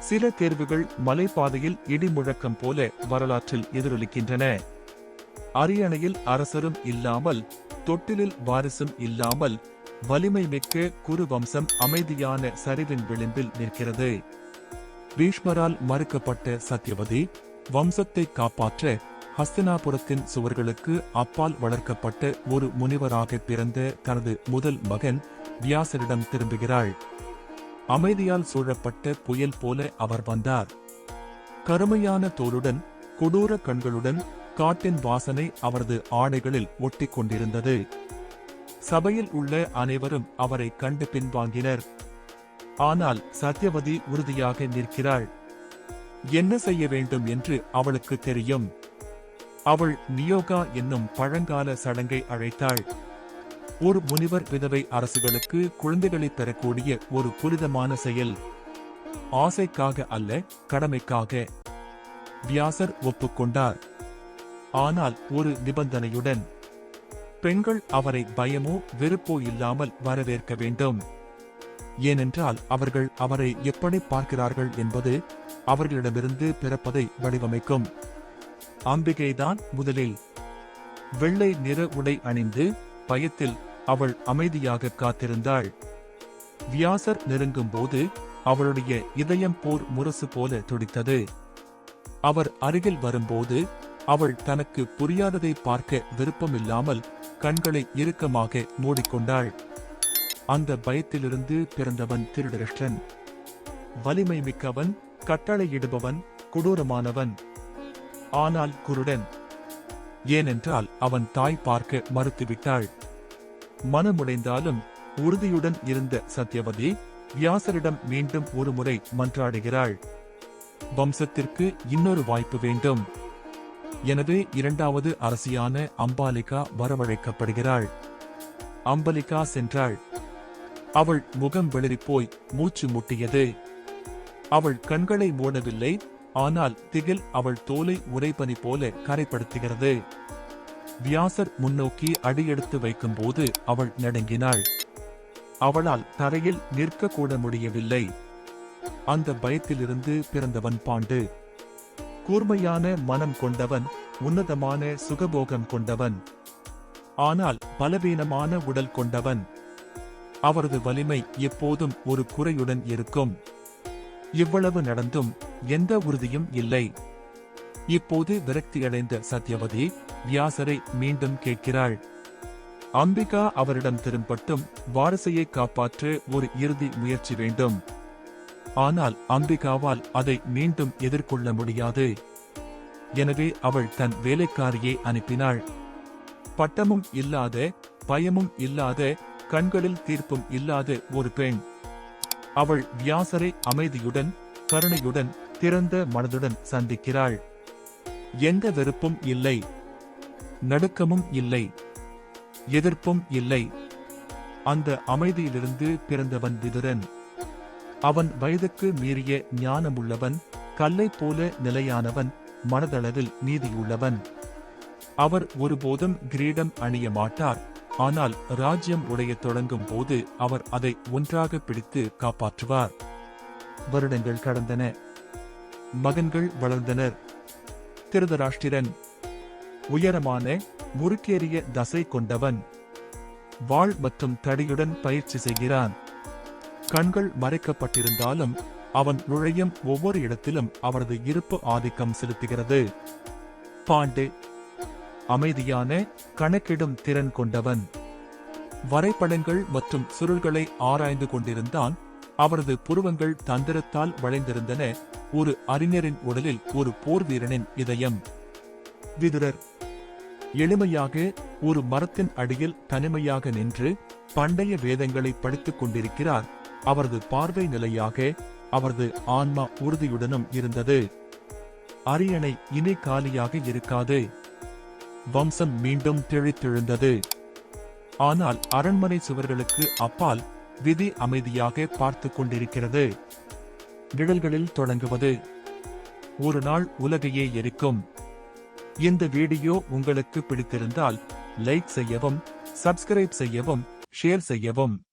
சில தேர்வுகள் மலைப்பாதையில் இடி முழக்கம் போல வரலாற்றில் எதிரொலிக்கின்றன. அரியணையில் அரசரும் இல்லாமல் தொட்டிலில் வாரிசும் இல்லாமல் வலிமை மிக்க குரு வம்சம் அமைதியான சரிவின் விளிம்பில் நிற்கிறது. பீஷ்மரால் மறுக்கப்பட்ட சத்யவதி வம்சத்தை காப்பாற்ற ஹஸ்தினாபுரத்தின் சுவர்களுக்கு அப்பால் வளர்க்கப்பட்ட ஒரு முனிவராக பிறந்த தனது முதல் மகன் வியாசரிடம் திரும்புகிறாள். அமைதியால் சூழப்பட்ட புயல் போல அவர் வந்தார். கருமையான தோலுடன் கொடூர கண்களுடன் காட்டின் வாசனை அவரது ஆடைகளில் ஒட்டிக் கொண்டிருந்தது சபையில் உள்ள அனைவரும் அவரை கண்டு பின்வாங்கினர். ஆனால் சத்யவதி உறுதியாக நிற்கிறாள். என்ன செய்ய வேண்டும் என்று அவளுக்கு தெரியும். அவள் நியோகா என்னும் பழங்கால சடங்கை அழைத்தாள். ஒரு முனிவர் விதவை அரசுகளுக்கு குழந்தைகளை தரக்கூடிய ஒரு புனிதமான செயல். ஆசைக்காக அல்ல கடமைக்காக. வியாசர் ஒப்புக்கொண்டார். ஆனால் ஒரு நிபந்தனையுடன் பெண்கள் அவரை பயமோ வெறுப்போ இல்லாமல் வரவேற்க வேண்டும். ஏனென்றால் அவர்கள் அவரை எப்படி பார்க்கிறார்கள் என்பது அவர்களிடமிருந்து பிறப்பதை வடிவமைக்கும். அம்பிகைதான் முதலில். வெள்ளை நிற உடை அணிந்து பயத்தில் அவள் அமைதியாக காத்திருந்தாள். வியாசர் நெருங்கும் போது அவளுடைய இதயம் போர் முரசு போல துடித்தது. அவர் அருகில் வரும்போது அவள் தனக்கு புரியாததை பார்க்க விருப்பமில்லாமல் கண்களை இறுக்கமாக மூடிக்கொண்டாள். அந்த பயத்திலிருந்து பிறந்தவன் திருடரிஷ்டன். வலிமை மிக்கவன் கட்டளையிடுபவன் கொடூரமானவன். ஆனால் குருடன். ஏனென்றால் அவன் தாய் பார்க்க மறுத்துவிட்டாள். மனமுடைந்தாலும் உறுதியுடன் இருந்த சத்யவதி வியாசரிடம் மீண்டும் ஒருமுறை மன்றாடுகிறாள். வம்சத்திற்கு இன்னொரு வாய்ப்பு வேண்டும். எனவே இரண்டாவது அரசியான அம்பாலிகா வரவழைக்கப்படுகிறாள். அம்பலிகா சென்றாள். அவள் முகம் வெளிரிப்போய் மூச்சு முட்டியது. அவள் கண்களை மூடவில்லை ஆனால் திகில் அவள் தோலை உரைப்பனி போல கரைப்படுத்துகிறது. வியாசர் முன்னோக்கி அடியெடுத்து வைக்கும்போது அவள் நடுங்கினாள். அவளால் தரையில் நிற்கக்கூட முடியவில்லை. அந்த பயத்திலிருந்து பிறந்தவன் பாண்டு. கூர்மையான மனம் கொண்டவன் உன்னதமான சுகபோகம் கொண்டவன். ஆனால் பலவீனமான உடல் கொண்டவன். அவரது வலிமை எப்போதும் ஒரு குறையுடன் இருக்கும். இவ்வளவு நடந்தும் எந்த உறுதியும் இல்லை. இப்போது விரக்தியடைந்த சத்யவதி வியாசரை மீண்டும் கேட்கிறாள். அம்பிகா அவரிடம் திரும்பட்டும் வாரசையை காப்பாற்ற ஒரு இறுதி முயற்சி வேண்டும். ஆனால் அம்பிகாவால் அதை மீண்டும் எதிர்கொள்ள முடியாது. எனவே அவள் தன் வேலைக்காரியை அனுப்பினாள். பட்டமும் இல்லாத பயமும் இல்லாத கண்களில் தீர்ப்பும் இல்லாத ஒரு பெண். அவள் வியாசரை அமைதியுடன் கருணையுடன் திறந்த மனதுடன் சந்திக்கிறாள். எந்த வெறுப்பும் இல்லை. நடுக்கமும் இல்லை எதிர்ப்பும் இல்லை. அந்த அமைதியிலிருந்து பிறந்தவன் விதுரன். அவன் வயதுக்கு மீறிய ஞானமுள்ளவன் கல்லை போல நிலையானவன் மனதளவில் நீதியுள்ளவன். அவர் ஒருபோதும் கிரீடம் அணிய மாட்டார் ஆனால் ராஜ்யம் உடையத் தொடங்கும் போது அவர் அதை ஒன்றாக பிடித்து காப்பாற்றுவார். வருடங்கள் கடந்தன. மகன்கள் வளர்ந்தனர். திருதராஷ்டிரன் உயரமான முறுக்கேறிய தசை கொண்டவன். வாள் மற்றும் தடியுடன் பயிற்சி செய்கிறான். கண்கள் மறைக்கப்பட்டிருந்தாலும் அவன் நுழையும் ஒவ்வொரு இடத்திலும் அவரது இருப்பு ஆதிக்கம் செலுத்துகிறது. பாண்டு. அமைதியான கணக்கிடும் திறன் கொண்டவன். வரைபடங்கள் மற்றும் சுருள்களை ஆராய்ந்து கொண்டிருந்தான் அவரது புருவங்கள் தந்திரத்தால் வளைந்திருந்தன ஒரு அறிஞரின் உடலில் ஒரு போர் வீரனின் இதயம். விதுரர். எளிமையாக ஒரு மரத்தின் அடியில் தனிமையாக நின்று பண்டைய வேதங்களை படித்துக் கொண்டிருக்கிறார். அவரது பார்வை நிலையாக அவரது ஆன்மா உறுதியுடனும் இருந்தது. அரியணை இனி காலியாக இருக்காது. வம்சம் மீண்டும் திழித்தெழுந்தது ஆனால் அரண்மனை சுவர்களுக்கு அப்பால் விதி அமைதியாக பார்த்து கொண்டிருக்கிறது. நிழல்களில் தொடங்குவது. ஒரு நாள் உலகையே எரிக்கும். இந்த வீடியோ உங்களுக்கு பிடித்திருந்தால் லைக் செய்யவும் சப்ஸ்கிரைப் செய்யவும் ஷேர் செய்யவும்.